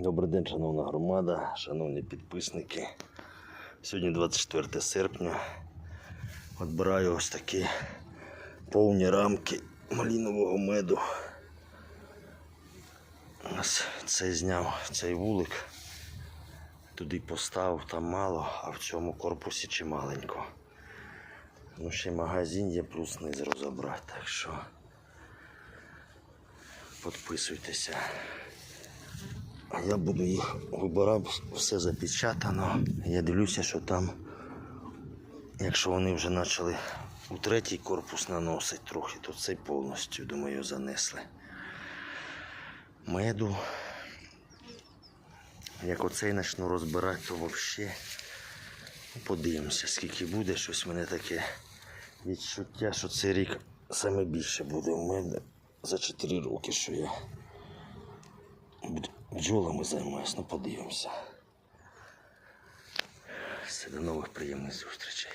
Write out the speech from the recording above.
Добрий день, шановна громада, шановні підписники. Сьогодні 24 серпня. Відбираю ось такі повні рамки малінового меду. Ось цей зняв цей вулик. Туди поставив, там мало, а в цьому корпусі чималенько. Ну, ще магазин є, плюс низ розібрати, так що підписуйтеся. Я буду їх вибирати, все запечатано. Я дивлюся, що там, якщо вони вже почали у третій корпус наносить трохи, то цей повністю, думаю, занесли. Меду. Як оцей почну розбирати, то взагалі подивимося, скільки буде. Щось в мене таке відчуття, що цей рік саме більше буде в мене за 4 роки, що я бд- бджолами займаюся, ну подивимося. Все, до нових приємних зустрічей.